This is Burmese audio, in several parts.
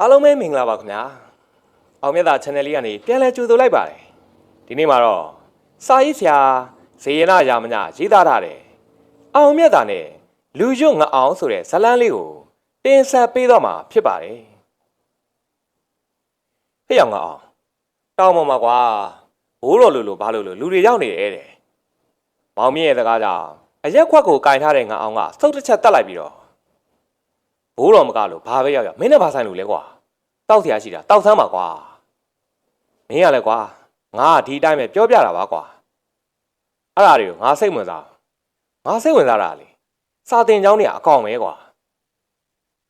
အားလုံးပဲမင်္ဂလာပါခင်ဗျာအောင်မြတ်တာ channel လေးကနေပြန်လဲကြိုဆိုလိုက်ပါတယ်ဒီနေ့မှာတော့စာရေးဆရာဇေယနာရာမညရေးသားထားတယ်အောင်မြတ်တာနဲ့လူရွတ်ငအောင်ဆိုတဲ့ဇာတ်လမ်းလေးကိုတင်ဆက်ပေးတော့မှာဖြစ်ပါတယ်ဟေ့အောင်ငအောင်တောင်းပါမှာကွာဘိုးတော်လူလူဘာလို့လို့လူတွေရောက်နေတယ်တဲ့မောင်မြင့်ရဲ့စကားကြောင့်အရက်ခွက်ကိုကင်ထားတဲ့ငအောင်ကစုတ်တစ်ချက်တက်လိုက်ပြီးတော့ ဘိုးတော်မကလို့ဘာပဲရောက်ရောက်မင်းနဲ့ဘာဆိုင်လို့လဲကွာတောက်ဆရာရှိတာတောက်ဆမ်းပါကွာမင်းရလဲကွာငါကဒီအတိုင်းပဲပြောပြတာပါကွာအဲ့ဒါတွေကိုငါစိတ်ဝင်စားငါစိတ်ဝင်စားတာလေစာတင်ကျောင်းတွေကအကောင်ပဲကွာ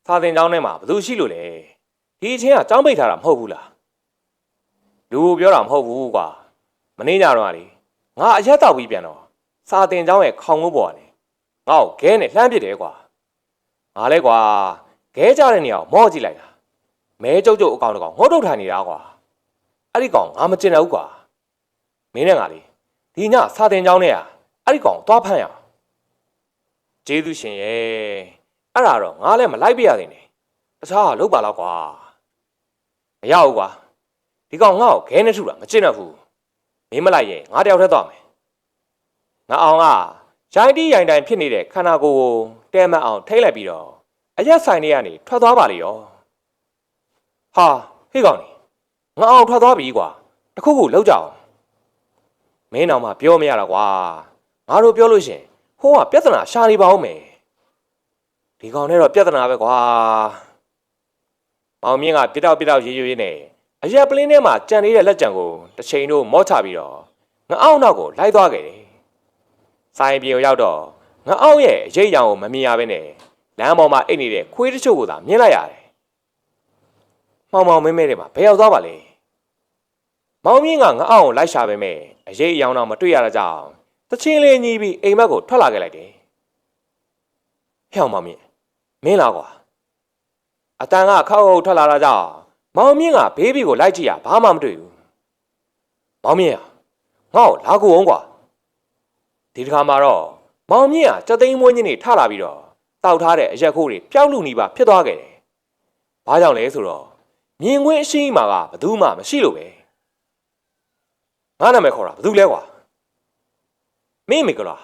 စာတင်ကျောင်းထဲမှာဘယ်သူရှိလို့လဲဒီအချင်းကကျောင်းပိတ်ထားတာမဟုတ်ဘူးလားလူပြောတာမဟုတ်ဘူးကွာမနေကြတော့လေငါအရက်တောက်ပြီးပြန်တော့စာတင်ကျောင်းရဲ့ခေါင်းကုန်းပေါ်ကလေငါ့ကိုခဲနဲ့လှမ်းပစ်တယ်ကွာ ငါလဲကွာခဲကြတဲ့နေရာကိုမော့ကြည့်လိုက်တာမဲကြုတ်ကြုတ်အကောင်တကောင်ငုတ်တုတ်ထိုင်နေတာကွာအဲ့ဒီကောင်ငါမကျင်တော့ဘူးကွာမင်းနဲ့ငါလေဒီညစာတင်ကြောင်းနဲ့อ่ะအဲ့ဒီကောင်သွားဖမ်းရအောင်ကျေးဇူးရှင်ရဲ့အဲ့ဒါတော့ငါလည်းမလိုက်ပြရသေးနဲ့တခြားလောက်ပါတော့ကွာမရဘူးကွာဒီကောင်ငါ့ကိုခဲနဲ့ထုတာမကျင်တော့ဘူးမင်းမလိုက်ရင်ငါတယောက်တည်းသွားမယ်ငါအောင်ကရိုင်းတီးရိုင်းတိုင်းဖြစ်နေတဲ့ခန္ဓာကိုယ်ကိုတဲမတ်အောင်ထိမ့်လိုက်ပြီးတော့ အရက်ဆိုင်တွေကနေထွက်သွားပါလေရောဟာဟေ့ကောင်နေငါအောင်ထွက်သွားပြီကွာတခုခုလောက်ကြအောင်မင်းအောင်မပြောမရတော့ကွာငါတို့ပြောလို့ရှရင်ဟိုကပြဿနာရှာနေပါဦးမယ်ဒီကောင်နဲ့တော့ပြဿနာပဲကွာမောင်မြင့်ကပြတောက်ပြတောက်ရေးရေးနဲ့အရက်ပလင်းထဲမှာကြံနေတဲ့လက်ကြံကိုတစ်ချိန်တို့မော့ချပြီးတော့ငါအောင်နောက်ကိုလိုက်သွားခဲ့တယ်ဆိုင်ပြေကိုရောက်တော့ငါအောက်ရဲ့အရေးအယောင်ကိုမမြင်ရဘဲနဲ့ လမ်းပေါ်မှာအိတ်နေတဲ့ခွေးတချို့ကိုသာမြင်လိုက်ရတယ်။မောင်မောင်မဲမဲတွေမှာဘယ်ရောက်သွားပါလဲ။မောင်မြင့်ကငါအောက်ကိုလိုက်ရှာပဲမဲ့အရေးအယောင်တော့မတွေ့ရတာကြောင့်တချင်းလေးညီးပြီးအိမ်မက်ကိုထွက်လာခဲ့လိုက်တယ်။ဟဲ့အောင်မောင်မြင့်မင်းလာကွာ။အတန်ကခောက်ဟုတ်ထွက်လာတာကြောင့်မောင်မြင့်ကဘေးဘီကိုလိုက်ကြည့်ရဘာမှမတွေ့ဘူး။မောင်မြင့်ကငါ့ကိုလာကူအောင်ကွာ။ဒီတစ်ခါမှာတော့မောင်မြင့်ကစက်သိန်းမွေးညင်းနေထလာပြီးတော့ တောက်ထားတဲ့အရက်ခိုးတွေပျောက်လူနေပါဖြစ်သွားခဲ့တယ်။ဘာကြောင့်လဲဆိုတော့မြင်ကွင်းအရှိမှာကဘယ်သူမှမရှိလို့ပဲ။ငါနာမည်ခေါ်တာဘယ်သူလဲကွာ။မင်းမေကလား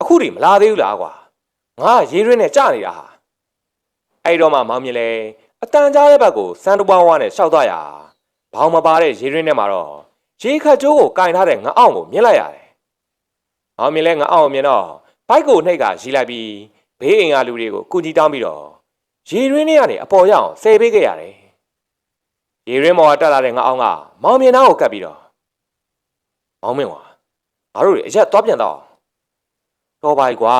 အခုဒီမလာသေးဘူးလားကွာ။ငါရေရင်းနဲ့ကြာနေတာဟာ။အဲ့တော့မှမောင်မြင့်လဲအတန်ကြားတဲ့ဘက်ကိုစန်တပွားဝါနဲ့ရှောက်သွားရ။ဘောင်မပါတဲ့ရေရင်းထဲမှာတော့ရေခတ်ကျိုးကိုကင်ထားတဲ့ငါအောင်ကိုမြင်လိုက်ရတယ်။အောင်မြင်လဲငါအောင်မြင်တော့ဘိုက်ကိုနှိတ်ကရီလိုက်ပြီး ဘေးအိမ်ကလူတွေကိုကုကြီးတောင်းပြီးတော့ရေရင်းထဲကနေအပေါ်ရအောင်ဆယ်ပေးခဲ့ရတယ်။ရေရင်းမော်ကတက်လာတဲ့ငါအောင်ကမောင်မြင်သားကိုကပ်ပြီးတော့မောင်မင်းကွာငါတို့တွေအရက်သွားပြန်တော့တော်ပါ යි ကွာ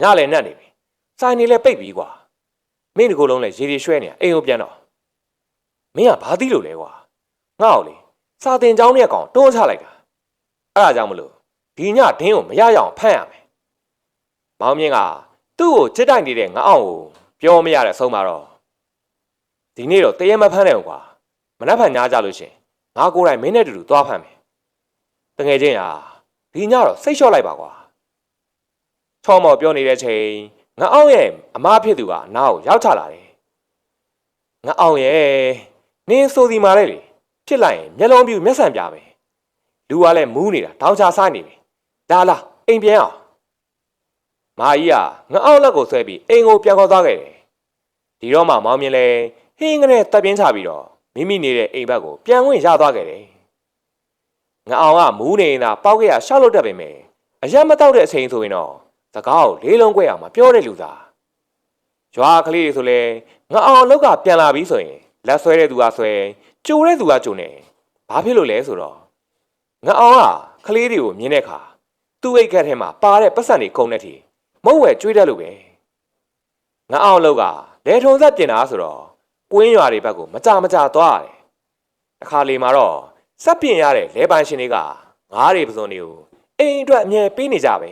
ညလည်းနှက်နေပြီ။စိုင်းနေလဲပိတ်ပြီကွာ။မင်းဒီကိုယ်လုံးလဲရေတွေရွှဲနေတာအိမ်ကိုပြန်တော့မင်းကဘာသိလို့လဲကွာ။ငါ့ကိုလေစာတင်ကျောင်းနဲ့ကောင်တွန်းချလိုက်တာ။အဲ့ဒါကြောင့်မလို့ဒီညဒင်းကိုမရရအောင်ဖမ်းရမယ်။မောင်မြင့်က သူ့ကိုချစ်တိုက်နေတဲ့ငါအောင်ကိုပြောမရတဲ့အဆုံးမှာတော့ဒီနေ့တော့တရေမဖမ်းနိုင်ဘူးကွာ။မနှက်ဖန်ညားကြလို့ရှရင်ငါကိုယ်တိုင်မင်းနဲ့တူတူသွားဖမ်းမယ်။တငယ်ချင်းဟာဒီညတော့စိတ်လျှော့လိုက်ပါကွာ။ချောမော်ပြောနေတဲ့ချိန်ငါအောင်ရဲ့အမားဖြစ်သူကနားကိုရောက်ချလာတယ်။ငါအောင်ရဲ့နင်းဆိုစီမာလေလေဖြစ်လိုက်ရင်မျက်လုံးပြူမျက်စံပြပဲ။လူကလည်းမူးနေတာတောင်ချဆိုင်နေပြီလာလာအိမ်ပြန်အောင် မာကြီးကငအောက်လက်ကိုဆွဲပြီးအိမ်ကိုပြန်ခေါ်သွားခဲ့တယ်ဒီတော့မှမောင်မြင်လဲဟင်းကနေတက်ပြင်းချပြီးတော့မိမိနေတဲ့အိမ်ဘက်ကိုပြန်ဝင်ရသွားခဲ့တယ်ငအောင်ကမူးနေနေတာပေါက်ခဲ့ရရှောက်လို့တက်ပေမဲ့အရက်မတောက်တဲ့အချိန်ဆိုရင်တော့စကားကိုလေးလုံးခွဲအောင်မပြောတဲ့လူသားရွာကလေးတွေဆိုလဲငအောင်လောက်ကပြန်လာပြီဆိုရင်လက်ဆွဲတဲ့သူကဆွဲကြိုတဲ့သူကကြိုနေဘာဖြစ်လို့လဲဆိုတော့ငါအောင်ကကလေးတွေကိုမြင်တဲ့အခါသူ့အိတ်ခက်ထဲမှာပါတဲ့ပတ်စံတွေကုန်တဲ့ที မုံဝဲကျွေးတတ်လို့ပဲငါအောင်လောက်ကလေထုံဆက်ပြင်တာဆိုတော့ကွင်းရွာတွေဘက်ကိုမကြမကြသွားရတယ်တစ်ခါလေမှာတော့စက်ပြင်ရတဲ့လဲပိုင်ရှင်တွေကငားတွေပစုံတွေကိုအိမ်အတွက်အမြဲပေးနေကြပဲ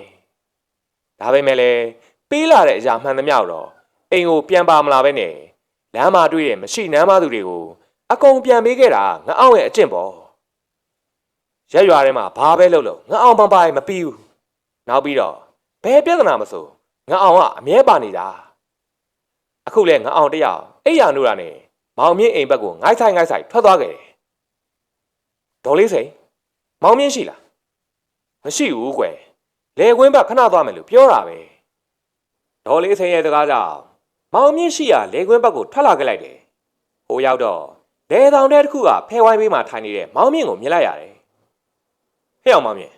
ဒါပေမဲ့လည်းပေးလာတဲ့အရာမှန်သမျှတော့အိမ်ကိုပြန်ပါမလာပဲနဲ့လမ်းမှာတွေ့တဲ့မရှိနမ်းမသူတွေကိုအကုန်ပြန်ပေးခဲ့တာငါအောင်ရဲ့အကျင့်ပေါ့ရက်ရွာထဲမှာဘာပဲလုပ်လို့ငါအောင်ပန်ပိုင်မပြီးဘူးနောက်ပြီးတော့ ဘယ်ပြဿနာမဆိုငါအောင်ကအမြဲပါနေတာအခုလဲငါအောင်တယောက်အိယာနိုးတာနဲ့မောင်မြင့်အိမ်ဘက်ကိုငိုက်ဆိုင်ငိုက်ဆိုင်ထွက်သွားခဲ့တယ်ဒေါ်လေးစိန်မောင်မြင့်ရှိလားမရှိဘူးကွယ်လေကွင်းဘက်ခဏသွားမယ်လို့ပြောတာပဲဒေါ်လေးစိန်ရဲ့စကားကြောင့်မောင်မြင့်ရှိရာလေကွင်းဘက်ကိုထွက်လာခဲ့လိုက်တယ်ဟိုရောက်တော့လေတောင်တဲတစ်ခုကဖဲဝိုင်းဘေးမှာထိုင်နေတဲ့မောင်မြင့်ကိုမြင်လိုက်ရတယ်ဟဲ့အောင်မောင်မြင့်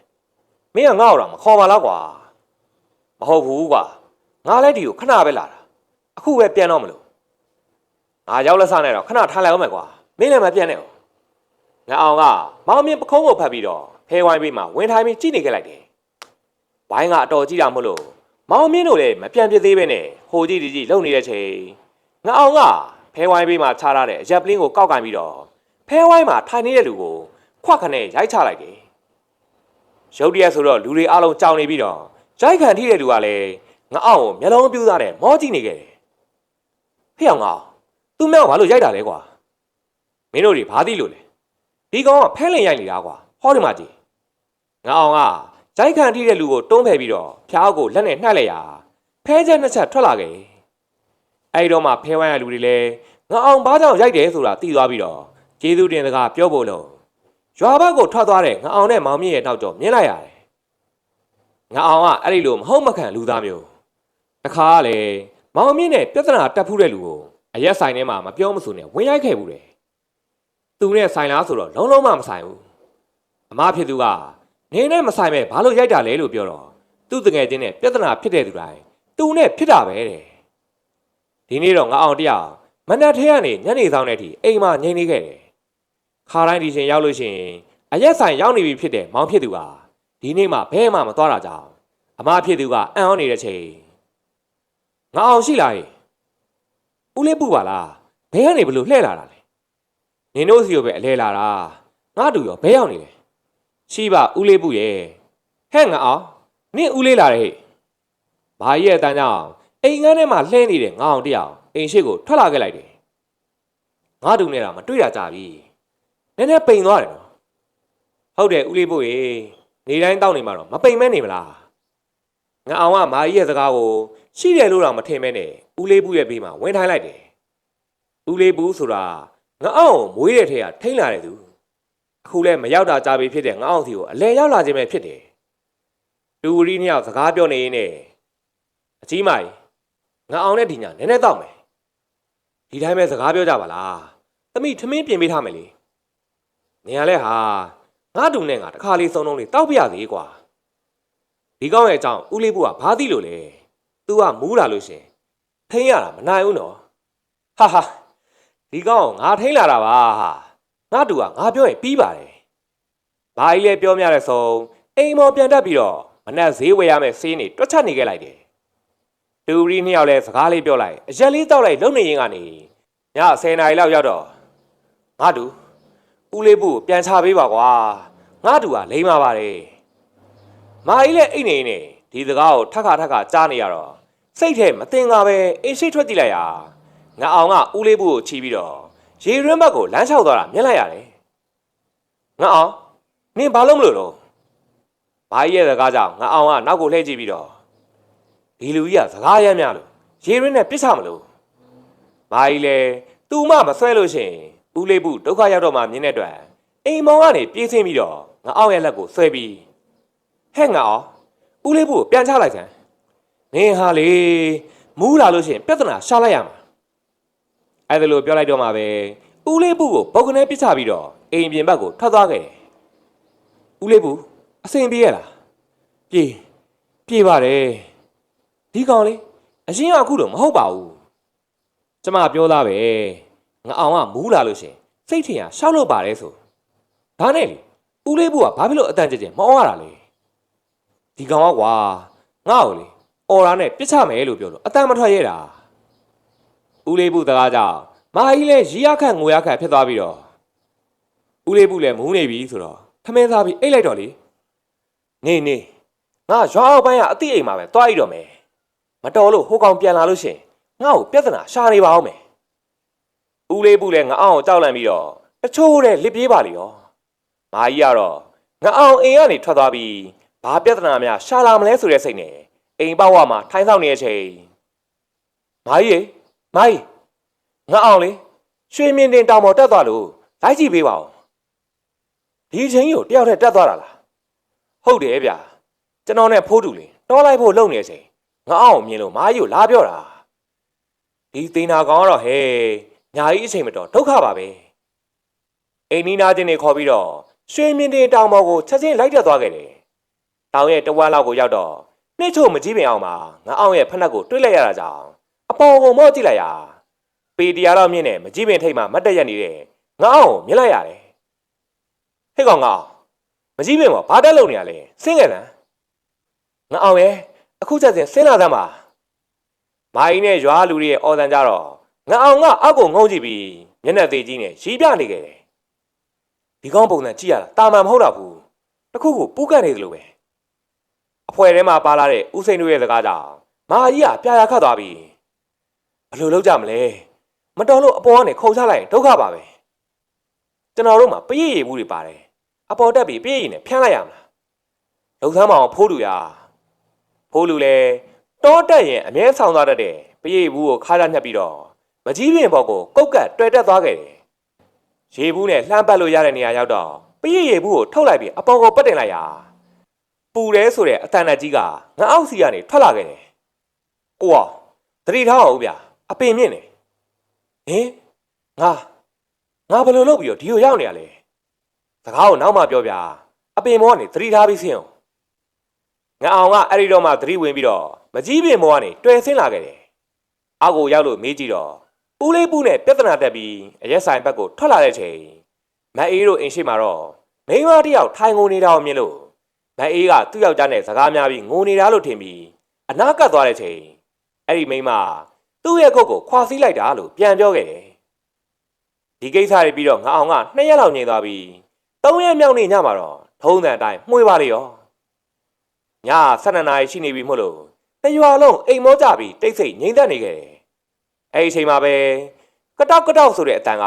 မင်းကငါ့ကိုတော့မခေါ်ပါလားကွာမ ဟုတ်ဘူးကွာငါလည်းဒီကိုခဏပဲလာတာအခုပဲပြန်တော့မလို့ငါရောက်လက်စနဲ့တော့ခဏထားလိုက်အောင်မယ်ကွာမင်းလည်းမပြတ်နဲ့အောင်ငါအောင်ကမောင်မြင့်ပခုံးကိုဖတ်ပြီးတော့ဖဲဝိုင်းပြီးမှဝင်ထိုင်ပြီးကြည့်နေခဲ့လိုက်တယ်ဝိုင်းကအတော်ကြီးတာမို့လို့မောင်မြင့်တို့လည်းမပြန်ပြစ်သေးပဲနဲ့ဟိုကြည့်ဒီကြည့်လုံနေတဲ့ချိန်ငါအောင်ကဖဲဝိုင်းပြီးမှခြားထားတဲ့အရက်ပလင်းကိုကောက်ကန်ပြီးတော့ဖဲဝိုင်းမှာထိုင်နေတဲ့လူကိုခွက်ခနဲ့ရိုက်ချလိုက်တယ်ရုတ်တရက်ဆိုတော့လူတွေအားလုံးကြောင်နေပြီးတော့ ရိုက်ခံထိတဲ့လူကလည်းငါအောင်ကိုမျက်လုံးပြူးသားနဲ့မောကြည့်နေခဲ့တယ်ဖះအောင်ကသူမြောက်ဘာလို့ရိုက်တာလဲကွာမင်းတို့တွေဘာသိလို့လဲဒီကောင်ကဖဲလင်ရိုက်နေတာကွာဟောဒီမှာကြည့်ငါအောင်ကဂျိုက်ခံထိတဲ့လူကိုတွန်းဖယ်ပြီးတော့ဖျားကိုလက်နဲ့နှက်လိုက်ရဖဲချက်နှစ်ချက်ထွက်လာခဲ့အဲဒီတော့မှဖဲဝိုင်းရလူတွေလည်းငါအောင်ဘာကြောင့်ရိုက်တယ်ဆိုတာသိသွားပြီးတော့ကျေးဇူးတင်စကားပြောဖို့လို့ရွာဘက်ကိုထွက်သွားတဲ့ငါအောင်နဲ့မောင်မြင့်ရဲ့နောက်ကျော်မြင်လိုက်ရတယ် ငါအောင်ကအဲ့ဒီလိုမဟုတ်မခံလူသားမျိုးတခါကလေမောင်မြင့်နဲ့ပြဿနာတက်ဖူးတဲ့လူကိုအရက်ဆိုင်ထဲမှာမပြောမဆိုနဲ့ဝင်ရိုက်ခဲ့ဘူးတယ်။သူနဲ့ဆိုင်လားဆိုတော့လုံးလုံးမမဆိုင်ဘူး။အမဖြစ်သူကနေနဲ့မဆိုင်မဲ့ဘာလို့ရိုက်တာလဲလို့ပြောတော့သူ့တငယ်ချင်းနဲ့ပြဿနာဖြစ်တဲ့သူတိုင်းသူနဲ့ဖြစ်တာပဲတဲ့။ဒီနေ့တော့ငါအောင်တရားမနက်ထဲကနေညနေဆောင်တဲ့အထိအိမ်မှာငြိမ်နေခဲ့တယ်။ခါတိုင်းဒီချိန်ရောက်လို့ရှိရင်အရက်ဆိုင်ရောက်နေပြီဖြစ်တဲ့မောင်ဖြစ်သူက ဒီနေ့မှဘဲမှမသွားတာကြောင့်အမဖြစ်သူကအံ့ဩနေတဲ့ချိန်ငါအောင်ရှိလားဟဲ့ဦးလေးပူပါလားဘဲကနေဘလို့လှဲ့လာတာလဲနင်တို့စီကိုပဲအလဲလာတာငါတူရောဘဲရောက်နေလဲရှိပါဦးလေးပူရဲ့ဟဲ့ငါအောင်နင့်ဦးလေးလာတယ်ဟဲ့ဘာရဲ့အတန်းကြောင့်အိမ်ငန်းထဲမှာလှဲနေတဲ့ငါအောင်တယောက်အိမ်ရှိကိုထွက်လာခဲ့လိုက်တယ်ငါတူနေတာမတွေ့ရကြပြီနည်းနည်းပိန်သွားတယ်နော်ဟုတ်တယ်ဦးလေးပူရေ နေတိုင်းတောက်နေမှာတော့မပိန်မဲနေမလားငါအောင်ကမာကြီးရဲ့စကားကိုရှိတယ်လို့တော့မထင်မဲနဲ့ဦးလေးပူရဲ့ဘေးမှာဝင်ထိုင်လိုက်တယ်ဦးလေးပူဆိုတာငါအောင်မွေးတဲ့ထဲကထိမ့်လာတဲ့သူအခုလဲမရောက်တာကြာပြီဖြစ်တဲ့ငါအောင်စီကိုအလဲရောက်လာခြင်းပဲဖြစ်တယ်တူရီနှစ်ယောက်စကားပြောနေရင်းနဲ့အကြီးမကြီးငါအောင်နဲ့ဒီညာနည်းနည်းတော့မယ်ဒီတိုင်းပဲစကားပြောကြပါလားသမီးထမင်းပြင်ပေးထားမယ်လေနေရလဲဟာ ငါတူနဲ့ငါတခါလေးစုံလုံးလေးတောက်ပြရသေးကွာဒီကောင်းရဲ့အကြောင်းဦးလေးပူကဘာသိလို့လဲ तू ကမူးလာလို့ရှင်ထိန်းရတာမနိုင်ဘူးနော်ဟာဟာဒီကောင်ငါထိန်းလာတာပါဟာငါတူကငါပြောရင်ပြီးပါတယ်ဘာကြီးလဲပြောမြတဲ့ဆုံးအိမ်မော်ပြန်တက်ပြီးတော့မနက်ဈေးဝယ်ရမယ်ဆေးနေတွက်ချက်နေခဲ့လိုက်တယ်တူရီနှစ်ယောက်လဲစကားလေးပြောလိုက်အရက်လေးတောက်လိုက်လုံနေရင်ကနေည10နာရီလောက်ရောက်တော့ငါတူ ဦးလေးဘူးပြန်ချပေးပါကွာငါတူကလိမ့်ပါပါတယ်မာကြီးလဲအိတ်နေနေဒီစကားကိုထက်ခါထက်ခါကြားနေရတော့စိတ်ထဲမတင်ကားပဲအိမ်ရှိထွက်ကြည့်လိုက်ရငါအောင်ကဦးလေးဘူးကိုချီးပြီးတော့ရေရင်းဘက်ကိုလမ်းလျှောက်သွားတာမြင်လိုက်ရတယ်ငါအောင်နင်ဘာလို့မလို့တော့ဘာကြီးရဲ့စကားကြောင့်ငါအောင်ကနောက်ကိုလှည့်ကြည့်ပြီးတော့ဒီလူကြီးကစကားရမ်းများလို့ရေရင်းနဲ့ပြစ်ချမလို့ဘာကြီးလဲသူမှမဆွဲလို့ရှိရင် ဦးလေးဘူးဒုက္ခရောက်တော့မှမြင်တဲ့အတွက်အိမ်မောင်ကနေပြေးဆင်းပြီးတော့ငါအောင်ရဲ့လက်ကိုဆွဲပြီးဟဲ့ငါအောင်ဦးလေးဘူးကိုပြန်ချလိုက်စမ်းနင်ဟာလေမူးလာလို့ရှိရင်ပြဿနာရှာလိုက်ရမှာအဲ့ဒါလိုပြောလိုက်တော့မှပဲဦးလေးဘူးကိုပုတ်ကနေပစ်ချပြီးတော့အိမ်ပြင်ဘက်ကိုထွက်သွားခဲ့တယ်ဦးလေးဘူးအဆင်ပြေရလားပြေပြေပါတယ်ဒီကောင်လေးအရင်ကအခုတော့မဟုတ်ပါဘူးကျမပြောသားပဲ ငါအောင်ကမူးလာလို့ရှိရင်စိတ်ထင်ရရှောက်လို့ပါတယ်ဆိုဒါနဲ့လေဦးလေးဘူးကဘာဖြစ်လို့အတန်ကျကျမအောင်ရတာလဲဒီကောင်ကကွာငါ့ကိုလေအော်ရာနဲ့ပြစ်ချမယ်လို့ပြောလို့အတန်မထွက်ရတာဦးလေးဘူးတကားကြောင့်မာကြီးလဲရီရခန့်ငိုရခန့်ဖြစ်သွားပြီးတော့ဦးလေးဘူးလည်းမူးနေပြီဆိုတော့ထမင်းစားပြီးအိတ်လိုက်တော့လေနေနေငါရွာအောက်ပိုင်းကအတိအိမ်မှာပဲတွားရတော့မယ်မတော်လို့ဟိုကောင်ပြန်လာလို့ရှရင်ငါ့ကိုပြဿနာရှာနေပါအောင်မယ် ဦးလေးဘူးလည်းငါအောင်ကိုကြောက်လန့်ပြီးတော့တချိုးတဲ့လစ်ပြေးပါလေရောမာကြီးကတော့ငါအောင်အိမ်ကနေထွက်သွားပြီးဘာပြဿနာများရှာလာမလဲဆိုတဲ့စိတ်နဲ့အိမ်ပေါက်ဝမှာထိုင်းဆောင်နေတဲ့အချိန်မာကြီးရေမာကြီးငါအောင်လေရွှေမြင့်တင်တောင်ပေါ်တက်သွားလို့လိုက်ကြည့်ပေးပါဦးဒီချင်းကြီးကိုတယောက်တည်းတက်သွားတာလားဟုတ်တယ်ဗျာကျွန်တော်နဲ့ဖိုးတူလေးတောလိုက်ဖို့လုံနေချိန်ငါအောင်မြင်လို့မာကြီးကိုလာပြောတာဒီသိနာကောင်ကတော့ဟဲ့ ညာကြီးအချိန်မတော်ဒုက္ခပါပဲအိမ်နီးနားချင်းတွေခေါ်ပြီးတော့ရွှေမြင့်တင်တောင်ပေါ်ကိုချက်ချင်းလိုက်တက်သွားခဲ့တယ်တောင်ရဲ့တဝက်လောက်ကိုရောက်တော့နှိမ့်ချို့မကြည့်ပင်အောင်မှာငါအောင်ရဲ့ဖက်နှက်ကိုတွေးလိုက်ရတာကြောင့်အပေါ်ကိုမော့ကြည့်လိုက်ရပေတရားတော့မြင့်နဲ့မကြည့်ပင်ထိတ်မှမတ်တက်ရက်နေတဲ့ငါအောင်ကိုမြင်လိုက်ရတယ်ဟဲ့ကောင်ငါအောင်မကြည့်ပင်ကဘာတက်လုံနေရလဲဆင်းခဲ့တယ်ငါအောင်ရဲ့အခုချက်ချင်းဆင်းလာသမ်းပါမိုင်းနဲ့ရွာလူတွေရဲ့အော်တန်ကြတော့ ငါအောင်ကအောက်ကိုငုံကြည့်ပြီးမျက်နှာသေးကြီးနဲ့ရီးပြနေခဲ့တယ်ဒီကောင်ပုံစံကြည့်ရတာတာမန်မဟုတ်တော့ဘူးတစ်ခုခုပူးကန့်နေသလိုပဲအဖွဲထဲမှာပါလာတဲ့ဦးစိန်တို့ရဲ့စကားကြောင့်မာကြီးကပြာရခတ်သွားပြီဘယ်လိုလုပ်ကြမလဲမတော်လို့အပေါ်ကနေခုံချလိုက်ရင်ဒုက္ခပါပဲကျွန်တော်တို့မှာပရိရည်မှုတွေပါတယ်အပေါ်တက်ပြီးပရိရည်နဲ့ဖြန်းလိုက်ရမလားလုံသမ်းမအောင်ဖိုးလူရဖိုးလူလဲတောတက်ရင်အမြဲဆောင်သွားတတ်တဲ့ပရိရည်ဘူးကိုခါရညှက်ပြီးတော့ မကြီးပင်ဘော်ကိုကုတ်ကတ်တွေ့တက်သွားခဲ့တယ်ရေဘူးနဲ့လှမ်းပတ်လို့ရတဲ့နေရာရောက်တော့ပရိရည်ဘူးကိုထုတ်လိုက်ပြီးအပေါ်ကိုပတ်တင်လိုက်ရပူတယ်ဆိုတဲ့အတန်နဲ့ကြီးကငါအောက်စီကနေထွက်လာခဲ့တယ်။ကိုကသတိထားအောင်ဗျာအပင်မြင့်နေ။ဟင်ငါငါဘယ်လိုလုပ်ပြီးတော့ဒီကိုရောက်နေရလဲ။စကားကိုနောက်မှပြောဗျာအပင်မောကနေသတိထားပြီးဆင်းအောင်။ငါအောင်ကအဲ့ဒီတော့မှသတိဝင်ပြီးတော့မကြီးပင်မောကနေတွယ်ဆင်းလာခဲ့တယ်။အောက်ကိုရောက်လို့မေးကြည့်တော့ ပူလေးပူနဲ့ပြဿနာတက်ပြီးအရက်ဆိုင်ဘက်ကိုထွက်လာတဲ့ချိန်မတ်အေးတို့အိမ်ရှိမှာတော့မိန်းမတစ်ယောက်ထိုင်ကုန်နေတာကိုမြင်လို့မအေးကသူ့ယောက်ျားနဲ့စကားများပြီးငိုနေတာလို့ထင်ပြီးအနာကပ်သွားတဲ့ချိန်အဲ့ဒီမိန်းမသူ့ရဲ့ကုတ်ကိုခွာစည်းလိုက်တာလို့ပြန်ပြောခဲ့တယ်။ဒီကိစ္စတွေပြီးတော့ငါအောင်ကနှစ်ရက်လောက်ညင်သွားပြီးသုံးရက်မြောက်နေ့ညမှာတော့ထုံးတဲ့အတိုင်းမှွေပါလေရော။ည7နာရီရှိနေပြီမို့လို့တရွာလုံးအိမ်မောကြပြီးတိတ်ဆိတ်ငြိမ်သက်နေခဲ့တယ်။ အဲ့ဒီအချိန်မှာပဲကတောက်ကတောက်ဆိုတဲ့အတန်က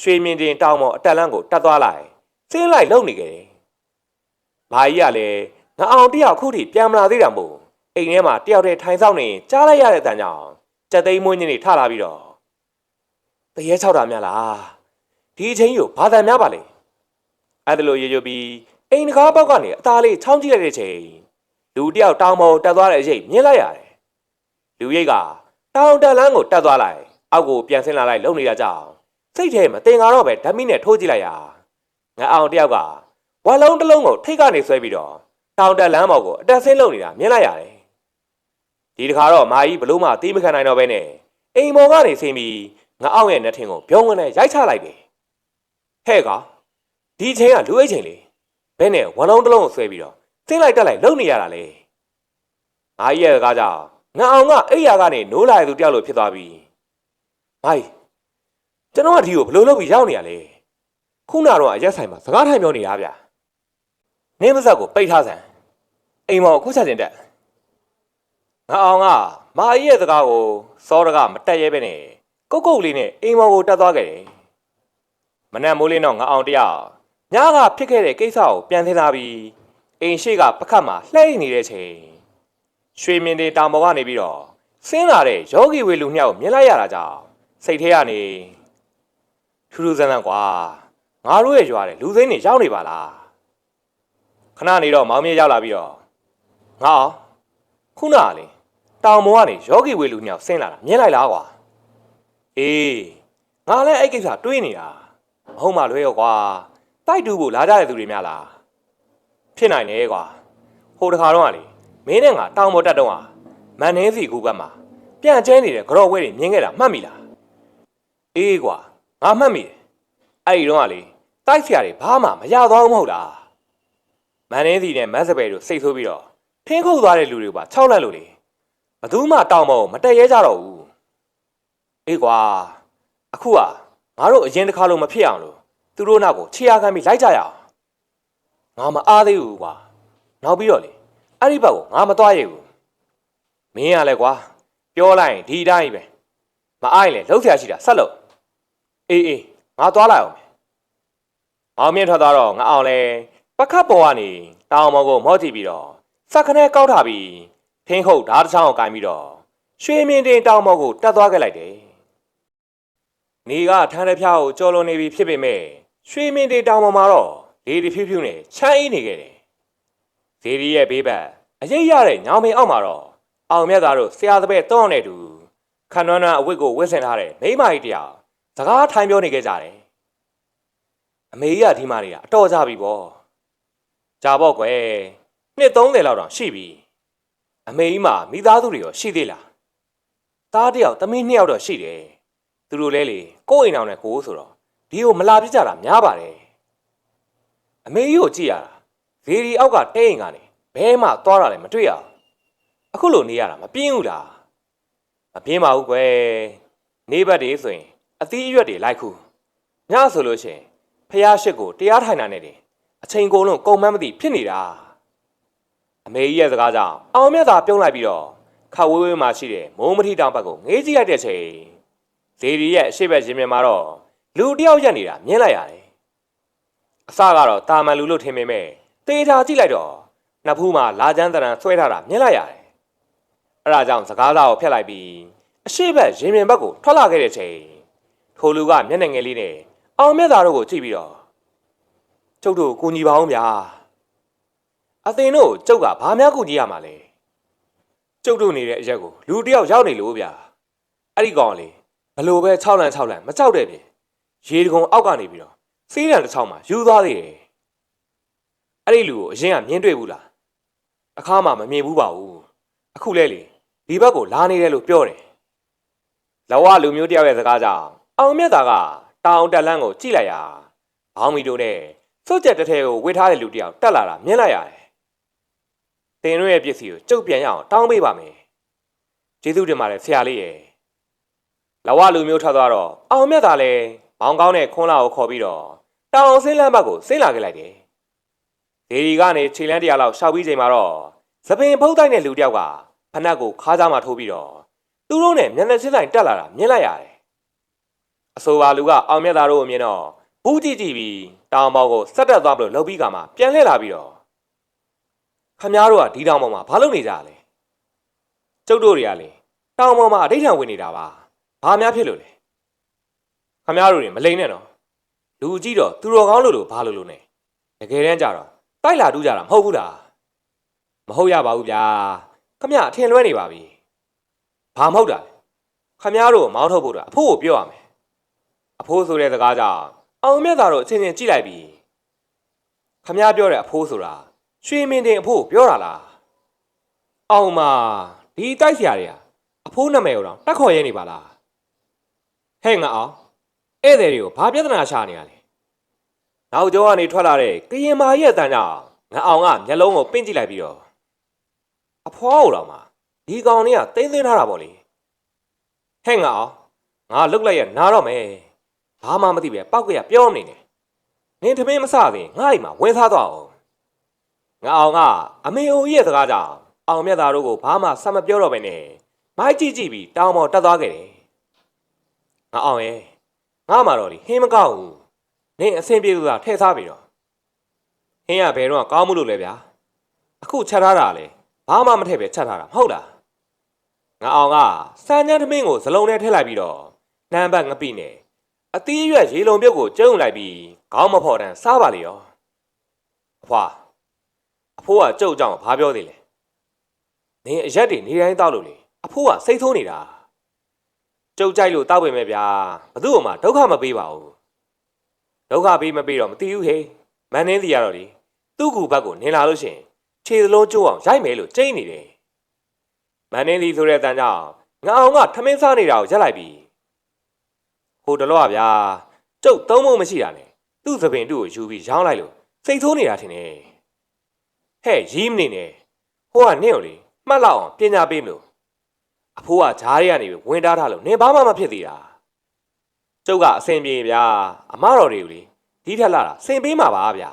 ရွှေမြင့်တင်တောင်းမော်အတက်လန်းကိုတက်သွားလိုက်ဆင်းလိုက်လုံနေခဲ့တယ်။မာကြီးကလည်းငါအောင်တယောက်ခုထိပြန်မလာသေးတာမို့အိမ်ထဲမှာတယောက်တည်းထိုင်ဆောင်နေကြားလိုက်ရတဲ့တန်ကြောင့်ကြက်သိမ်းမွေးညင်းနေထလာပြီးတော့တရေချောက်တာများလားဒီအချိန်ကြီးကိုဘာသာများပါလဲအဲ့ဒါလိုရေရွပြီးအိမ်တကားပေါက်ကနေအသားလေးချောင်းကြည့်လိုက်တဲ့ချိန်လူတယောက်တောင်ပေါ်တက်သွားတဲ့အချိန်မြင်လိုက်ရတယ်လူရိတ်က တောင်တက်လန်းကိုတက်သွားလိုက်အောက်ကိုပြန်ဆင်းလာလိုက်လုံနေတာကြောင့်စိတ်ထဲမတင်ကားတော့ပဲဓမီနဲ့ထိုးကြည့်လိုက်ရငါအောင်တယောက်ကဝါလုံးတစ်လုံးကိုထိတ်ကနေဆွဲပြီးတော့တောင်တက်လမ်းပေါ်ကိုအတက်ဆင်းလုံနေတာမြင်လိုက်ရတယ်။ဒီတခါတော့မာကြီးဘလို့မှတီးမခံနိုင်တော့ပဲနဲ့အိမ်မော်ကနေဆင်းပြီးငါအောင်ရဲ့နှထင်ကိုပြုံးဝင်နဲ့ရိုက်ချလိုက်တယ်။ဟဲ့ကောင်ဒီချိန်ကလူအိတ်ချိန်လေဘဲနဲ့ဝါလုံးတစ်လုံးကိုဆွဲပြီးတော့ဆင်းလိုက်တက်လိုက်လုံနေရတာလေ။မာကြီးရဲ့ကားကြောင့် ငါအောင်ကအိယာကနေနိုးလာတဲ့သူတယောက်လိုဖြစ်သွားပြီ။မာကြီးကျွန်တော်ကဒီကိုဘလို့လုပ်ပြီးရောက်နေရလဲ။ခုနကတော့အရက်ဆိုင်မှာစကားထိုင်ပြောနေတာဗျာနင်းမဆက်ကိုပိတ်ထားစမ်းအိမ်မော်ခုချက်တင်တက်ငါအောင်ကမာကြီးရဲ့စကားကိုစောရကမတက်ရဲပဲနဲ့ကုတ်ကုတ်လေးနဲ့အိမ်မော်ကိုတက်သွားခဲ့တယ်မနက်မိုးလင်းတော့ငါအောင်တယောက်ညကဖြစ်ခဲ့တဲ့ကိစ္စကိုပြန်သင်လာပြီးအိမ်ရှိကပခတ်မှာလှဲ့နေတဲ့ချိန် ရွှေမြင်တေတောင်ပေါ်ကနေပြီးတော့ဆင်းလာတဲ့ယောဂီဝေလူမြောက်မြင်လိုက်ရတာကြောင့်စိတ်ထဲကနေထူးထူးဆန်းဆန်းကွာငါတို့ရဲ့ရွာတဲ့လူစိမ်းတွေရောက်နေပါလားခဏနေတော့မောင်မြေရောက်လာပြီးတော့ငါအောင်ခုနကလေတောင်မောကနေယောဂီဝေလူမြောက်ဆင်းလာတာမြင်လိုက်လားကွာအေးငါလည်းအဲ့ကိစ္စတွေးနေတာမဟုတ်မှလွဲရောကွာတိုက်တူဖို့လာကြတဲ့သူတွေများလားဖြစ်နိုင်တယ်ကွာဟိုတခါတော့ကလေ မင်းနဲ့ငါတောင်မောတက်တော့ဟာမန်နေစီကူဘက်မှာပြန်ကျဲနေတဲ့ကြော့ဝဲတွေမြင်ခဲ့တာမှတ်မိလားအေးကွာငါမှတ်မိတယ်အဲ့ဒီတော့ကလေတိုက်ဆရာတွေဘာမှမရသွားဘူးမဟုတ်လားမန်နေစီနဲ့မတ်စပယ်တို့စိတ်ဆိုးပြီးတော့ထင်းခုတ်သွားတဲ့လူတွေပါခြောက်လက်လို့လေဘယ်သူမှတောင်းမအောင်မတက်ရဲကြတော့ဘူးအေးကွာအခုကငါတို့အရင်တစ်ခါလုံးမဖြစ်အောင်လို့သူတို့နောက်ကိုခြေရခံပြီးလိုက်ကြရအောင်ငါမအားသေးဘူးကွာနောက်ပြီးတော့လေ အဲ့ဒီဘက်ကိုငါမသွားရဘူးမင်းကလည်းကွာပြောလိုက်ရင်ဒီအတိုင်းပဲမအားရင်လေလှုပ်ရှားရှိတာဆက်လို့အေးအေးငါသွားလိုက်အောင်မယ်။အောင်မြင့်ထွက်သွားတော့ငါအောင်လဲပကတ်ပေါ်ကနေတောင်မော်ကိုမော့ကြည့်ပြီးတော့စက်ခနဲကောက်ထားပြီးထင်းခုတ်ဓာတ်တစ်ချောင်းကိုကင်ပြီးတော့ရွှေမြင့်တင်တောင်မော်ကိုတက်သွားခဲ့လိုက်တယ်နေကထန်းတစ်ဖြားကိုကြော်လွန်နေပြီဖြစ်ပေမဲ့ရွှေမင်းတေတောင်ပေါ်မှာတော့လေတဖြူးဖြူးနဲ့ချမ်းအေးနေခဲ့တယ် ဇေဒီရဲ့ဘေးဘက်အရေးရတဲ့ညောင်မင်းအောက်မှာတော့အောင်မြတ်သားတို့ဆရာသပည့်တောင်းနေတူခန်းနွမ်းနွမ်းအဝတ်ကိုဝတ်ဆင်ထားတဲ့မိန်းမကြီးတယောက်စကားထိုင်ပြောနေခဲ့ကြတယ်အမေကြီးကဒီမာနေကအတော်ကြပြီပေါ့ကြာပေါ့ကွယ်နှစ်30လောက်တောင်ရှိပြီအမေကြီးမှာမိသားစုတွေရောရှိသေးလားသားတယောက်သမီးနှစ်ယောက်တော့ရှိတယ်သူတို့လဲလေကိုယ့်အိမ်အောင်နဲ့ကိုယ်ဆိုတော့ဒီကိုမလာပြကြတာများပါတယ်အမေကြီးကိုကြည့်ရတာ ဇေဒီအောက်ကတဲအိမ်ကနေဘဲမှသွားတာလည်းမတွေ့ရဘူးအခုလိုနေရတာမပြင်းဘူးလားမပြင်းပါဘူးကွယ်နေဘက်တွေဆိုရင်အသီးအရွက်တွေလိုက်ခုညဆိုလို့ရှိရင်ဖះရှစ်ကိုတရားထိုင်တာနဲ့တင်အချိန်ကုန်လုံးကုန်မန်းမသိဖြစ်နေတာအမေကြီးရဲ့စကားကြောင့်အောင်မြတ်သာပြုံးလိုက်ပြီးတော့ခါဝေးဝေးမှာရှိတဲ့မိုးမထီတောင်ဘက်ကိုငေးကြည့်လိုက်တဲ့ချိန်ဇေဒီရဲ့အရှိဘက်ရင်မြင်မှာတော့လူတစ်ယောက်ရက်နေတာမြင်လိုက်ရတယ်အစကတော့တာမန်လူလို့ထင်ပေမဲ့ တေးထားကြည့်လိုက်တော့နှစ်ဖူးမှာလာချမ်းတရံဆွဲထားတာမြင်လိုက်ရတယ်အဲဒါကြောင့်စကားသားကိုဖျက်လိုက်ပြီးအရှိဘက်ရင်မြင်ဘက်ကိုထွက်လာခဲ့တဲ့ချိန်ထိုလူကမျက်နှာငယ်လေးနဲ့အောင်မြတ်သာတို့ကိုကြည့်ပြီးတော့ကျုပ်တို့ကိုညီပါအောင်ဗျာအသင်တို့ကျုပ်ကဘာများကူညီရမှာလဲကျုပ်တို့နေတဲ့အရက်ကိုလူတစ်ယောက်ရောက်နေလို့ဗျာအဲ့ဒီကောင်လေးဘလို့ပဲ6လန်6လန်မကြောက်တဲ့ပြင်ရေတကုံအောက်ကနေပြီးတော့စေးရန်တစ်ချောင်းမှာယူသွားသေးတယ် အဲ့ဒီလူကိုအရင်ကမြင်တွေ့ဘူးလားအခါမှမမြင်ဘူးပါဘူးအခုလဲလေဒီဘက်ကိုလာနေတယ်လို့ပြောတယ်လဝလူမျိုးတယောက်ရဲ့စကားကြောင့်အောင်မြတ်သာကတောင်တက်လန်းကိုကြည့်လိုက်ရာဘောင်းမီတို့နဲ့စုတ်ကြက်တစ်ထဲကိုဝေထားတဲ့လူတယောက်တက်လာတာမြင်လိုက်ရတယ်တင်တို့ရဲ့ပစ္စည်းကိုကျုပ်ပြန်ရအောင်တောင်းပေးပါမယ်ကျေးဇူးတင်ပါတယ်ဆရာလေးရဲ့လဝလူမျိုးထွက်သွားတော့အောင်မြတ်သာလည်းမောင်ကောင်းတဲ့ခွန်းလာကိုခေါ်ပြီးတော့တောင်ဆင်းလမ်းဘက်ကိုဆင်းလာခဲ့လိုက်တယ် ဒေဒီကနေခြေလန်းတရာလောက်ရှောက်ပြီးချိန်မှာတော့သပင်ဖုတ်တိုင်းတဲ့လူတယောက်ကဖနက်ကိုခါးကြားမှာထိုးပြီးတော့သူတို့နဲ့မျက်နှာချင်းဆိုင်တက်လာတာမြင်လိုက်ရတယ်အဆိုပါလူကအောင်မြတ်သားတို့ကိုမြင်တော့ဘူးကြည့်ကြည့်ပြီးတောင်ပေါကိုဆက်တက်သွားပြီးလှုပ်ပြီးကမှပြန်လှည့်လာပြီးတော့ခမားတို့ကဒီတောင်ပေါ်မှာဘာလုပ်နေကြလဲကျုပ်တို့တွေကလေတောင်ပေါ်မှာအဋိဌံဝင်နေတာပါဘာများဖြစ်လို့လဲခမားတို့တွေမလိန်နဲ့တော့လူကြည့်တော့သူတော်ကောင်းလို့လို့ဘာလို့လို့ ਨੇ တကယ်တမ်းကြတော့ တိုက်လာတူးကြတာမဟုတ်ဘူးလားမဟုတ်ရပါဘူးဗျာခမရအထင်လွဲနေပါပြီဘာမဟုတ်တာလဲခမားတို့ကိုမောင်းထုတ်ဖို့တော့အဖိုးကိုပြောရမယ်အဖိုးဆိုတဲ့စကားကြောင့်အောင်မြတ်သာတို့အချင်းချင်းကြည့်လိုက်ပြီခမားပြောတဲ့အဖိုးဆိုတာရွှေမင်းတင်အဖိုးကိုပြောတာလားအောင်မဒီတိုက်ဆရာတွေကအဖိုးနာမည်ကိုတော့တက်ခေါ်ရဲနေပါလားဟဲ့ငါအောင်ဧည့်သည်တွေကိုဘာပြဿနာရှာနေရလဲ နောက်ကျောကနေထွက်လာတဲ့ကရင်မာရဲ့အတန်းကြောင့်ငါအောင်ကမျက်လုံးကိုပင့်ကြည့်လိုက်ပြီးတော့အဖွားကိုတော့မှဒီကောင်လေးကသိမ့်သိမ်းထားတာပေါ့လေဟဲ့ငါအောင်ငါလုတ်လိုက်ရနားတော့မယ်ဘာမှမသိပဲပောက်ကရပြောနေတယ်နင်သမင်းမစသေးငါ့အိမ်မှာဝင်စားတော့အောင်ငါအောင်ကအမေအိုကြီးရဲ့စကားကြောင့်အောင်မြတ်သားတို့ကိုဘာမှဆက်မပြောတော့ပဲနဲ့မိုက်ကြည့်ကြည့်ပြီးတောင်းပေါ်တက်သွားခဲ့တယ်ငါအောင်ရဲ့ငါမှတော့လေဟင်းမကောက်ဘူး နင်အဆင်ပြေလို့သာထည့်စားပြီတော့ဟင်းကဘယ်တော့ကောင်းမှုလို့လဲဗျာအခုချက်ထားတာလေဘာမှမထည့်ပဲချက်ထားတာမဟုတ်လားငါအောင်ကစမ်းချမ်းသမင်းကိုဇလုံးထဲထည့်လိုက်ပြီးတော့နမ်းဘတ်ငပိနဲ့အသီးရွက်ရေလုံပြုတ်ကိုကျုံလိုက်ပြီးခေါင်းမဖော်တန်းစားပါလေရောအဖွာအဖိုးကကြုတ်ကြောင်ဘာပြောသေးလဲနင်အရက်တွေနေတိုင်းတောက်လို့လေအဖိုးကစိတ်ဆိုးနေတာကြုတ်ကြိုက်လို့တောက်ပေမဲ့ဗျာဘသူ့မှဒုက္ခမပေးပါဘူး ဒုက္ခပေးမပေးတော့မသိဘူးဟေးမန်းနှင်းစီရတော့လေသူ့ကူဘက်ကိုနင်လာလို့ရှရင်ခြေစလုံးကျိုးအောင်ရိုက်မယ်လို့ကြိတ်နေတယ်မန်းနှင်းစီဆိုတဲ့အတန်ကြောင့်ငါအောင်ကထမင်းစားနေတာကိုရက်လိုက်ပြီဟိုတလောကဗျာကျုပ်သုံးဖို့မရှိတာနဲ့သူ့သပင်တူ့ကိုယူပြီးရောင်းလိုက်လို့စိတ်ဆိုးနေတာထင်တယ်ဟဲ့ရီးမနေနဲ့ဟိုကနင့်ကိုလေမှတ်လောက်အောင်ပညာပေးမလို့အဖိုးကဂျားတွေကနေဝင်တားထားလို့နင်ဘာမှမဖြစ်သေးတာ ကျုပ်ကအဆင်ပြေဗျာအမတော်တွေကိုလေဒီထက်လာတာဆင်ပေးမှာပါဗျာ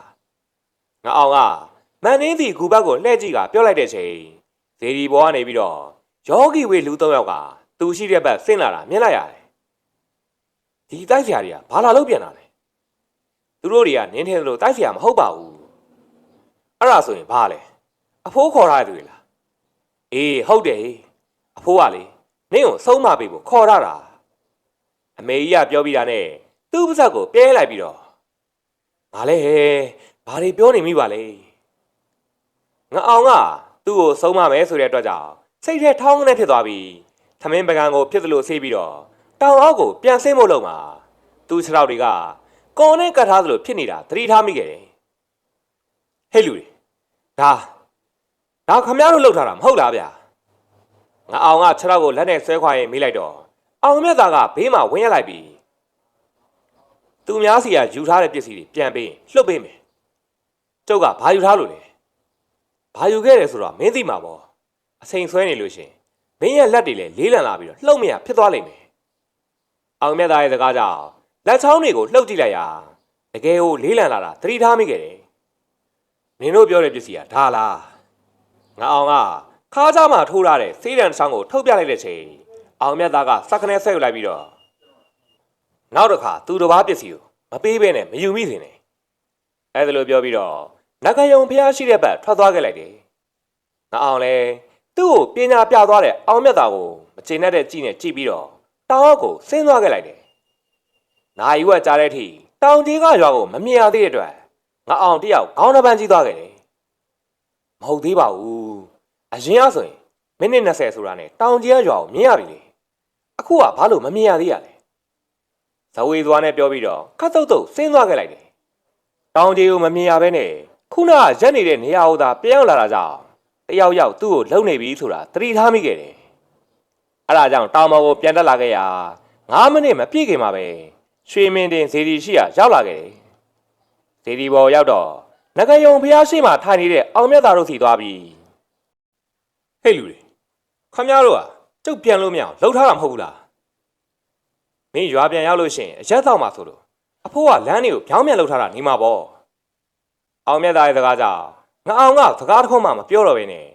ငါအောင်ကမန်နင်းစီဂူဘက်ကိုလှည့်ကြည့်ကပြောလိုက်တဲ့ချိန်ဇေဒီဘောကနေပြီးတော့ယောဂီဝေလူ၃ယောက်ကသူရှိတဲ့ဘက်ဆင်းလာတာမြင်လိုက်ရတယ်ဒီတိုက်ဆရာတွေကဘာလာလို့ပြန်လာလဲသူတို့တွေကနင်းထဲလို့တိုက်ဆရာမဟုတ်ပါဘူးအဲ့ဒါဆိုရင်ဘာလဲအဖိုးခေါ်ထားတဲ့သူတွေလားအေးဟုတ်တယ်အဖိုးကလေနင့်ကိုဆုံးမပေးဖို့ခေါ်ရတာ အမေကြီးကပြောပြီးတာနဲ့သူ့ပါဇက်ကိုပြဲလိုက်ပြီးတော့ငါလည်းဟဲဘာတွေပြောနေမိပါလဲငါအောင်ကသူ့ကိုဆုံးမမယ်ဆိုတဲ့အတွက်ကြောင့်စိတ်ထဲထောင်းကနေဖြစ်သွားပြီးသမင်းပကံကိုဖြစ်သလိုဆေးပြီးတော့တောင်အောက်ကိုပြန်ဆင်းဖို့လုပ်မှာသူ့ခြေထောက်တွေကကွန်နဲ့ကတ်ထားသလိုဖြစ်နေတာသတိထားမိခဲ့တယ်ဟဲ့လူတွေဒါဒါခမရတို့လှုပ်ထားတာမဟုတ်လားဗျာငါအောင်ကခြေထောက်ကိုလက်နဲ့ဆွဲခွာရင်မိလိုက်တော့ အောင်မြတ်သားကဘေးမှာဝင်းရလိုက်ပြီးသူများစီကယူထားတဲ့ပစ္စည်းတွေပြန်ပေးရင်လှုပ်ပေးမယ်ကျုပ်ကဘာယူထားလို့လဲဘာယူခဲ့တယ်ဆိုတော့မင်းသိမှာပေါ့အစိန်ဆွဲနေလို့ရှရင်မင်းရဲ့လက်တွေလည်းလေးလံလာပြီးတော့လှုပ်မရဖြစ်သွားလိမ့်မယ်အောင်မြတ်သားရဲ့စကားကြောင့်လက်ချောင်းတွေကိုလှုပ်ကြည့်လိုက်ရာတကယ်ကိုလေးလံလာတာသတိထားမိခဲ့တယ်မင်းတို့ပြောတဲ့ပစ္စည်းကဒါလားငါအောင်ကခါးကြမှာထိုးထားတဲ့စေးတံတစ်ချောင်းကိုထုတ်ပြလိုက်တဲ့ချိန် အောင်မြတ်သားကစက္ကနဲဆက်ယူလိုက်ပြီးတော့နောက်တစ်ခါသူတစ်ပါးပစ္စည်းကိုမပေးဘဲနဲ့မယူမိစေနဲ့အဲဒါလိုပြောပြီးတော့နဂယုံဖျားရှိတဲ့ဘက်ထွက်သွားခဲ့လိုက်တယ်ငါအောင်လဲသူ့ကိုပညာပြသွားတဲ့အောင်မြတ်သားကိုမကျေနပ်တဲ့ကြည့်နဲ့ကြည့်ပြီးတော့တောင်အောက်ကိုဆင်းသွားခဲ့လိုက်တယ်နာယီဝက်ကြားတဲ့အထိတောင်ကြီးကရွာကိုမမြင်ရသေးတဲ့အတွက်ငါအောင်တယောက်ခေါင်းတစ်ပန်းကြီးသွားခဲ့တယ်မဟုတ်သေးပါဘူးအရင်ကဆိုရင်မိနစ်20ဆိုတာနဲ့တောင်ကြီးကရွာကိုမြင်ရပြီလေ အခုကဘာလို့မမြင်ရသေးရလဲဇဝေသွားနဲ့ပြောပြီးတော့ခတ်တုတ်တုတ်ဆင်းသွားခဲ့လိုက်တယ်တောင်ကြီးကိုမမြင်ရဘဲနဲ့ခုနကရက်နေတဲ့နေရာဟိုသာပြောင်းလာတာကြောင့်တယောက်ယောက်သူ့ကိုလုံနေပြီဆိုတာသတိထားမိခဲ့တယ်အဲဒါကြောင့်တောင်ပေါ်ကိုပြန်တက်လာခဲ့ရာ9မိနစ်မပြည့်ခင်မှာပဲရွှေမင်းတင်ဇေဒီရှိရာရောက်လာခဲ့တယ်ဇေဒီဘော်ရောက်တော့ငကယုံဖျားရှိမှထိုင်နေတဲ့အောင်မြတ်သားတို့စီသွားပြီးဟေ့လူတွေခမများတို့က ကျုပ်ပြန်လို့မရအောင်လှုပ်ထားတာမဟုတ်ဘူးလားမင်းရွာပြန်ရောက်လို့ရှိရင်အရက်တော့မှဆိုလို့အဖိုးကလမ်းတွေကိုပြောင်းပြန်လှုပ်ထားတာနေမှာပေါ့အောင်မြတ်သားရဲ့စကားကြောင့်ငါအောင်ကစကားတစ်ခုမှမပြောတော့ဘဲနဲ့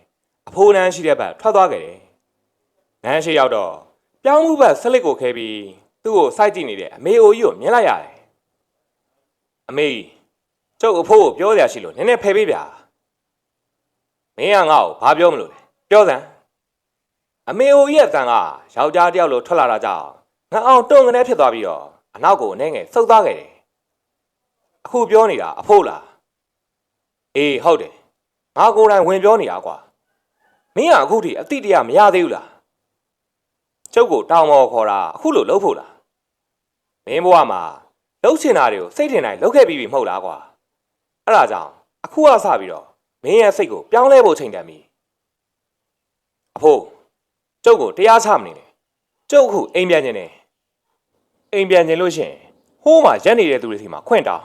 အဖိုးနန်းရှိတဲ့ဘက်ထွက်သွားခဲ့တယ်နန်းရှိရောက်တော့ပြောင်းမှုဘက်ဆလစ်ကိုခဲပြီးသူ့ကိုစိုက်ကြည့်နေတဲ့အမေအိုကြီးကိုမြင်လိုက်ရတယ်အမေကြီးကျုပ်အဖိုးကိုပြောစရာရှိလို့နည်းနည်းဖယ်ပေးဗျာမင်းကငါ့ကိုဘာပြောမလို့လဲပြောစမ်း အမေအိုကြီးရဲ့တန်ကယောက်ျားတစ်ယောက်လိုထွက်လာတာကြောင့်ငါအောင်တွန့်ကနေဖြစ်သွားပြီးတော့အနောက်ကိုအနေငယ်စုပ်သွားခဲ့တယ်အခုပြောနေတာအဖိုးလားအေးဟုတ်တယ်ငါကိုယ်တိုင်ဝင်ပြောနေတာကွာမင်းကအခုထိအတိတရားမရသေးဘူးလားကျုပ်ကိုတောင်းမော်ခေါ်တာအခုလို့လှုပ်ဖို့လားမင်းဘဝမှာလှုပ်ချင်တာတွေကိုစိတ်ထင်တိုင်းလှုပ်ခဲ့ပြီးပြီမဟုတ်လားကွာအဲ့ဒါကြောင့်အခုကစပြီးတော့မင်းရဲ့စိတ်ကိုပြောင်းလဲဖို့ချိန်တန်ပြီအဖိုး ကျုပ်ကိုတရားချမနေနဲ့ကျုပ်အခုအိမ်ပြန်နေတယ်အိမ်ပြန်နေလို့ရှရင်ဟိုးမှာရက်နေတဲ့သူတွေစီမှာခွင့်တောင်း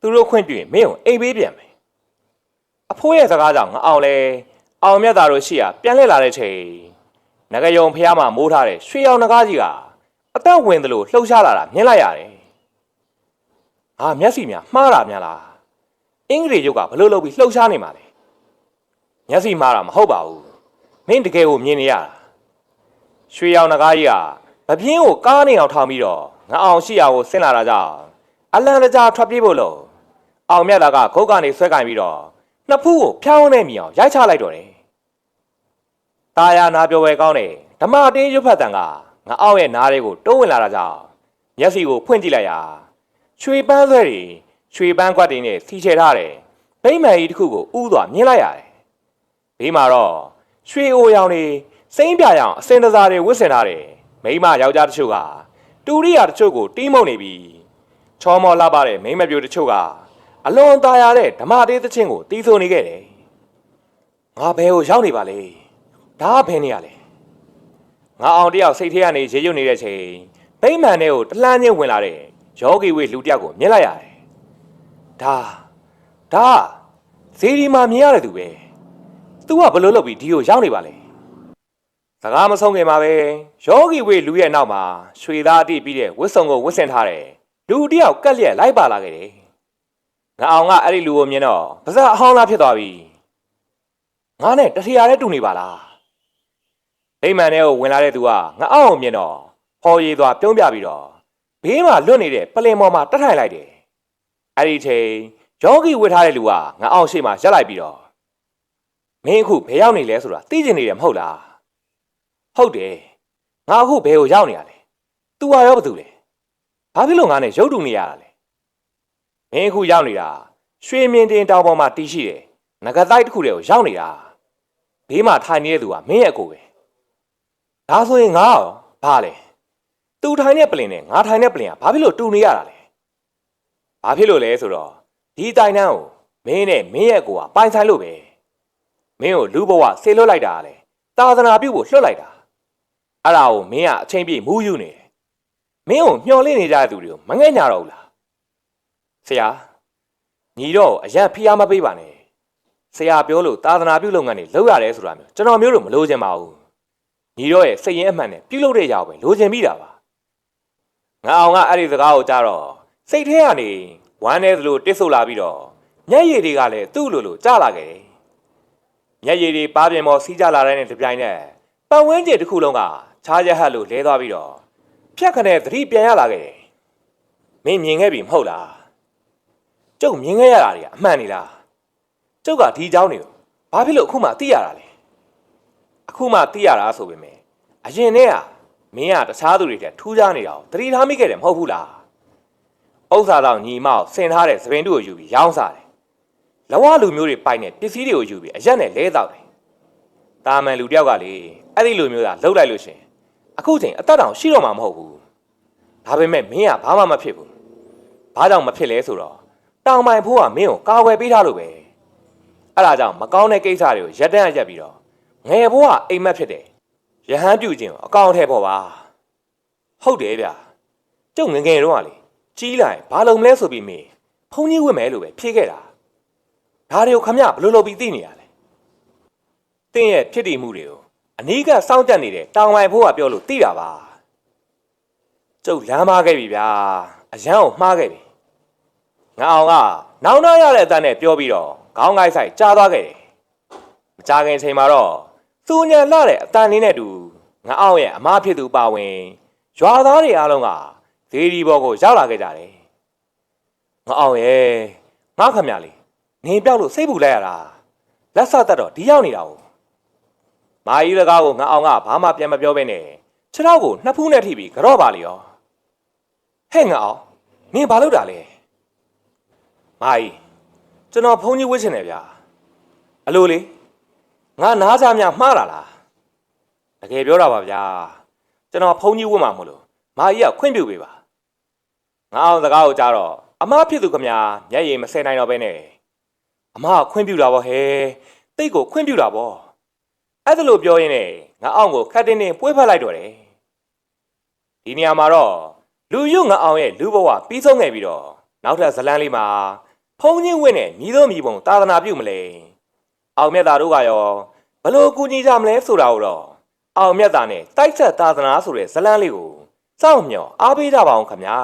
သူတို့ခွင့်ပြုရင်မင်းကိုအိမ်ပေးပြန်မယ်အဖိုးရဲ့စကားကြောင့်ငါအောင်လဲအောင်မြတ်သားတို့ရှိရပြန်လဲလာတဲ့ချိန်ငကယုံဖះမှာမိုးထားတဲ့ရွှေရောင်ငကားကြီးကအသက်ဝင်သလိုလှုပ်ရှားလာတာမြင်လိုက်ရတယ်။ဟာမျက်စိများမှားတာများလား။အင်္ဂလိပ်ရုပ်ကဘလို့လုပ်ပြီးလှုပ်ရှားနေမှာလဲ။မျက်စိမှားတာမဟုတ်ပါဘူး။မင်းတကယ်ကိုမြင်နေရတာ။ ရွှေရောင်ငကားကြီးကဗပြင်းကိုကားနေအောင်ထောင်ပြီးတော့ငါအောင်ရှိရကိုဆင်းလာတာကြောင့်အလန်တကြားထွက်ပြေးဖို့လို့အောင်မြတ်သားကခုတ်ကနေဆွဲကင်ပြီးတော့နှစ်ဖူးကိုဖျောင်းနေမိအောင်ရိုက်ချလိုက်တော့တယ်။ตาယာနာပြောဝဲကောင်းတယ်ဓမ္မတင်းရွတ်ဖတ်တန်ကငါအောက်ရဲ့နားလေးကိုတိုးဝင်လာတာကြောင့်မျက်စိကိုဖွင့်ကြည့်လိုက်ရာရွှေပန်းဆွဲတွေရွှေပန်းကွက်တွေနဲ့စီချဲထားတယ်ဗိမ္မာန်ကြီးတစ်ခုကိုဥသွားမြင်လိုက်ရတယ်ဘေးမှာတော့ရွှေအိုရောင်တွေ စိမ့်ပြရအောင်အစင်တစားတွေဝစ်စင်ထားတယ်မိမယောက်ျားတချို့ကတူရိယာတချို့ကိုတီးမုံနေပြီချောမောလှပတဲ့မိမပြိုတချို့ကအလွန်သားရတဲ့ဓမ္မတေးသချင်းကိုတီးဆိုနေခဲ့တယ်ငါဘဲကိုရောက်နေပါလေဒါဘဲနေရလဲငါအောင်တယောက်စိတ်ထဲကနေရေရွတ်နေတဲ့ချိန်ဗိမ္မာန်တွေကိုတလှမ်းချင်းဝင်လာတဲ့ယောဂီဝေလူတယောက်ကိုမြင်လိုက်ရတယ်ဒါဒါဇေဒီမှာမြင်ရတဲ့သူပဲ။ तू ကဘလို့လုပ်ပြီးဒီကိုရောက်နေပါလဲ စကားမဆုံးခင်မှာပဲယောဂီဝေလူရဲ့နောက်မှာရွှေသားအတိပြီးတဲ့ဝတ်စုံကိုဝတ်ဆင်ထားတဲ့လူတယောက်ကက်လျက်လိုက်ပါလာခဲ့တယ်။ငါအောင်ကအဲ့ဒီလူကိုမြင်တော့ပါဇက်အဟောင်းလားဖြစ်သွားပြီ။ငါနဲ့တထရာနဲ့တူနေပါလား။ဒိမန်ထဲကိုဝင်လာတဲ့သူကငါအောင်ကိုမြင်တော့ဟော်ရည်သွားပြုံးပြပြီးတော့ဘေးမှာလွတ်နေတဲ့ပလင်ပေါ်မှာတက်ထိုင်လိုက်တယ်။အဲ့ဒီချိန်ယောဂီဝတ်ထားတဲ့လူကငါအောင်ရှိမှရက်လိုက်ပြီးတော့မင်းအခုဘယ်ရောက်နေလဲဆိုတာသိကျင်နေတယ်မဟုတ်လား။ ဟုတ်တယ်။ငါအခုဘယ်ကိုရောက်နေရလဲ။ तू ဟာရောဘာတူလဲဘာဖြစ်လို့ငါနဲ့ရုပ်တူနေရတာလဲမင်းအခုရောက်နေတာရွှေမြင်တင်တောင်ပေါ်မှာတီးရှိတယ်ငကတိုက်တစ်ခုတည်းကိုရောက်နေတာဘေးမှာထိုင်နေတဲ့သူကမင်းရဲ့အကိုပဲဒါဆိုရင်ငါရောဘာလဲသူထိုင်တဲ့ပလင်နဲ့ငါထိုင်တဲ့ပလင်ကဘာဖြစ်လို့တူနေရတာလဲဘာဖြစ်လို့လဲဆိုတော့ဒီတိုင်တန်းကိုမင်းနဲ့မင်းရဲ့ကိုကပိုင်ဆိုင်လို့ပဲမင်းကိုလူဘဝဆေလွတ်လိုက်တာလေသာသနာပြုဖို့လွတ်လိုက်တာ အဲ့ဒါကိုမင်းကအချိန်ပြည့်မူးယူနေတယ်မင်းကိုမျှော်လင့်နေကြတဲ့သူတွေကိုမငဲ့ညာတော့ဘူးလားဆရာညီတော့အရက်ဖီးအားမပေးပါနဲ့ဆရာပြောလို့သာသနာပြုလုပ်ငန်းတွေလုပ်ရတယ်ဆိုတာမျိုးကျွန်တော်မျိုးတို့မလိုချင်ပါဘူးညီတော့ရဲ့စိတ်ရင်းအမှန်နဲ့ပြုလုပ်တဲ့ကြောင်ပဲလိုချင်မိတာပါငါအောင်ကအဲ့ဒီစကားကိုကြားတော့စိတ်ထဲကနေဝမ်းနေသလိုတစ်ဆုပ်လာပြီးတော့မျက်ရည်တွေကလည်းသူ့လိုလိုကျလာခဲ့တယ်။မျက်ရည်တွေပါပြင်ပေါ်စီးကျလာတဲ့နဲ့တပြိုင်နက်ပတ်ဝန်းကျင်တစ်ခုလုံးက ခြားရဟတ်လို့လဲသွားပြီးတော့ဖြတ်ခနဲ့သတိပြန်ရလာခဲ့တယ်။မင်းမြင်ခဲ့ပြီမဟုတ်လား။ကျုပ်မြင်ခဲ့ရတာတွေကအမှန်နေလား။ကျုပ်ကဒီเจ้าတွေကိုဘာဖြစ်လို့အခုမှသိရတာလဲ။အခုမှသိရတာဆိုပေမဲ့အရင်တည်းက မင်းကတခြားသူတွေထက်ထူးခြားနေတာကိုသတိထားမိခဲ့တယ်မဟုတ်ဘူးလားဥစ္စာတော့ညီမကိုဆင်ထားတဲ့သပင်တို့ကိုယူပြီးရောင်းစားတယ်လဝလူမျိုးတွေပိုက်တဲ့ပစ္စည်းတွေကိုယူပြီးအရက်နဲ့လဲတော့တယ်တာမန်လူတယောက်ကလေအဲ့ဒီလူမျိုးကလှုပ်လိုက်လို့ရှရင် အခုချိန်အသက်တောင်ရှိတော့မှာမဟုတ်ဘူးဒါပေမဲ့မင်းကဘာမှမဖြစ်ဘူးဘာကြောင့်မဖြစ်လဲဆိုတော့တောင်ပိုင်ဖိုးကမင်းကိုကာကွယ်ပေးထားလို့ပဲအဲ့ဒါကြောင့်မကောင်းတဲ့ကိစ္စတွေကိုရက်တန်းရက်ပြီးတော့ငယ်ဘိုးကအိမ်မက်ဖြစ်တယ်ရဟန်းပြုခြင်းကိုအကောင့်ထဲပေါ်ပါဟုတ်တယ်ဗျကျုပ်ငယ်ငယ်တော့ကလေကြီးလိုက်ဘာလုံးမလဲဆိုပြီးမေးဖုန်းကြီးဝင်မယ်လို့ပဲဖြေခဲ့တာဒါတွေကိုခမရဘလို့လုပ်ပြီးသိနေရလဲတင်းရဲ့ဖြစ်တည်မှုတွေကို အနီးကစောင့်တက်နေတဲ့တောင်ဝိုင်ဖိုးကပြောလို့သိတာပါကျုပ်လမ်းမာခဲ့ပြီဗျာအရန်ကိုမှားခဲ့ပြီငါအောင်ကနောင်နာရတဲ့အတန်းနဲ့ပြောပြီးတော့ခေါင်းငိုက်ဆိုင်ကြားသွားခဲ့တယ်မကြခင်ချိန်မှာတော့သူညံလာတဲ့အတန်လေးနဲ့တူငါအောင်ရဲ့အမားဖြစ်သူပါဝင်ရွာသားတွေအားလုံးကဒေဒီဘော်ကိုရောက်လာခဲ့ကြတယ်ငါအောင်ရဲ့ငါခမရလေးနေပြောက်လို့စိတ်ပူလိုက်ရတာလက်ဆက်တက်တော့ဒီရောက်နေတာ ਉਹ မာကြီးလကားကိုငါအောင်ကဘာမှပြန်မပြောဘဲနဲ့ခြေထောက်ကိုနှစ်ဖူးနဲ့ထိပြီးကြော့ပါလေရောဟဲ့ငါအောင်နင်ဘာလုပ်တာလဲမာကြီးကျွန်တော်ဖုန်းကြီးဝှစ်ချင်တယ်ဗျာအလိုလေးငါနားစားများမှားတာလားတကယ်ပြောတာပါဗျာကျွန်တော်ဖုန်းကြီးဝတ်မှာမလို့မာကြီးကခွင့်ပြုပေးပါငါအောင်စကားကိုကြားတော့အမဖြစ်သူခမညာမျက်ရည်မဆဲနိုင်တော့ပဲနဲ့အမကခွင့်ပြုတာပေါ့ဟဲ့တိတ်ကိုခွင့်ပြုတာပေါ့ အဲ့ဒါလို့ပြောရင်းနဲ့ငါအောင်ကိုခတ်တင်းတင်းပွေးဖက်လိုက်တော့တယ်ဒီနေရာမှာတော့လူယုငါအောင်ရဲ့လူဘဝပြီးဆုံးခဲ့ပြီးတော့နောက်ထပ်ဇလန်းလေးမှာဖုန်းချင်းဝင့်နဲ့ညီသောညီပုံသာသနာပြုမလဲအောင်မြတ်သားတို့ကရောဘလို့ကူညီကြမလဲဆိုတာကိုတော့အောင်မြတ်သားနဲ့တိုက်ဆက်သာသနာဆိုတဲ့ဇလန်းလေးကိုစောင့်မျှော်အားပေးကြပါအောင်ခင်ဗျာ